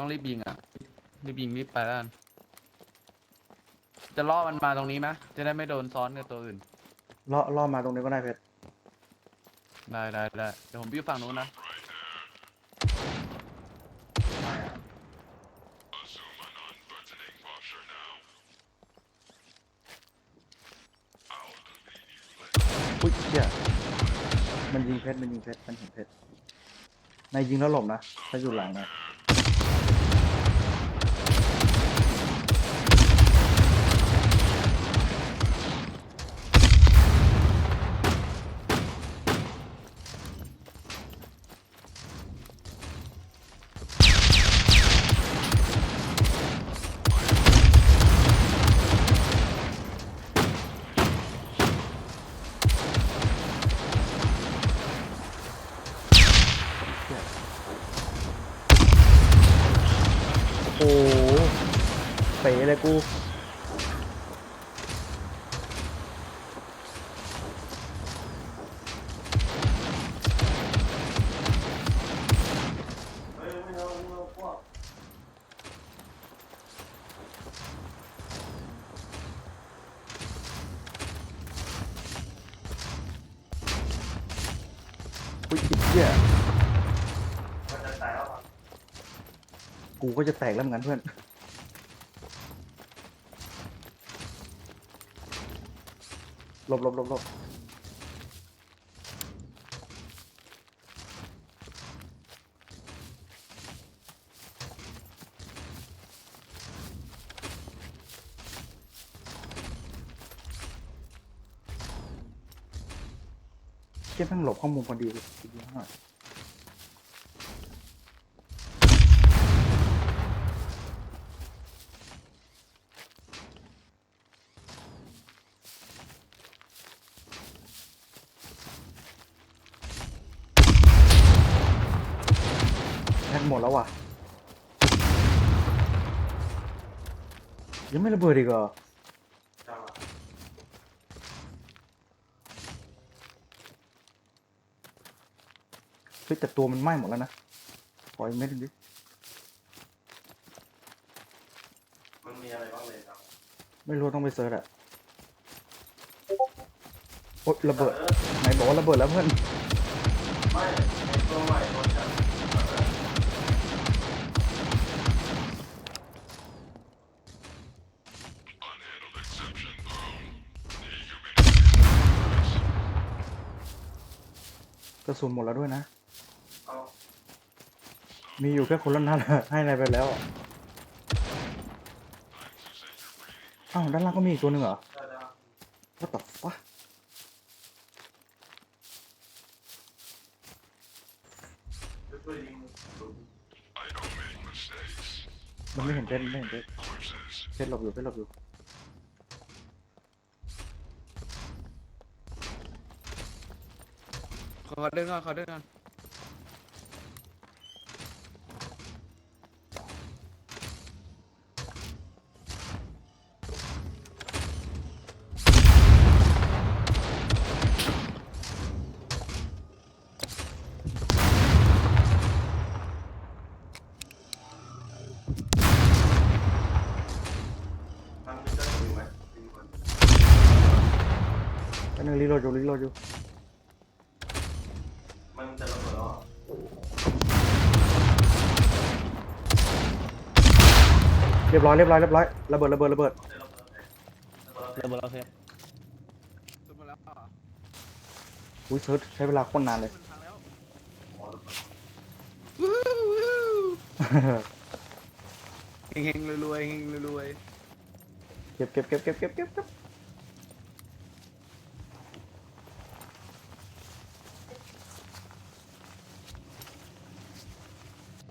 ต้องรีบยิงอะ รีบยิงรีบไปแล้วกันจะล่อมันมาตรงนี้ไหมจะได้ไม่โดนซ้อนกับตัวอื่น ล่อล่อมาตรงนี้ก็ได้เพชรได้ได้ได้เดี๋ยวผมปิ้วฝั่งนู้นนะ อุ้ยเชี่ยมันยิงเพชรมันยิงเพชรมันเห็นเพชรนายยิงแล้วหลบนะถ้าอยู่หลังนะ Thank you. เป๋เลยกูอุ้ยไอ้เหี้ยกูก็จะแตกแล้วเหมือนกันเพื่อน หลบหลบหลบหลบเก็บทั้งหลบข้อมูลพอดีเลยทีเดียวหน่อย หมดแล้วว่ะยังไม่ระเบิดอีกเหรอเฮ้ยแต่ตัวมันไหม้หมดแล้วนะขออีกเม็ดหนึงดิมันมีอะไรบ้างเลยครับไม่รู้ต้องไปเซิร์ชอะโอ๊ยระเบิดไหนบอกว่าระเบิดแล้วเพื่อนไม่ในตัวใหม่ กระสุนหมดแล้วด้วยนะเอามีอยู่แค่คนละนัดอะให้อะไรไปแล้วอะอ้าวด้านล่างก็มีอีกตัวหนึ่งเหรอได้แล้ว What the fuck ช่วยยิงมันไม่เห็นเพชรไม่เห็นเพชรเพชรหลบอยู่เพชรหลบอยู่ ขอเดินก่อนขอเดินก่อนมันมีจะอยู่ไหมยิงก่อนแป๊บนึงรีโหลดอยู่รีโหลดอยู่ มันจะระเบิดแล้วเหรอเรียบร้อยเรียบร้อยเรียบร้อยระเบิดระเบิดระเบิดจะระเบิดเลยระเบิดเลยระเบิดโอเคสุดหมดแล้วเหรออุ้ยเซิร์ชใช้เวลาโคตรนานเลยมันพังแล้วอ๋อระเบิดวู้วู้เฮงๆรวยๆเฮงๆรวยเก็บเก็บเก็บเก็บเก็บเก็บ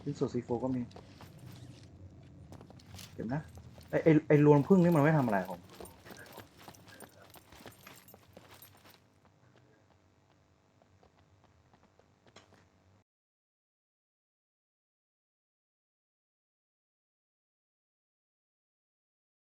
เก็บที่สุดซีโฟก็มี เห็นนะไอไอไอรวนพึ่งนี่มันไม่ทำอะไรผม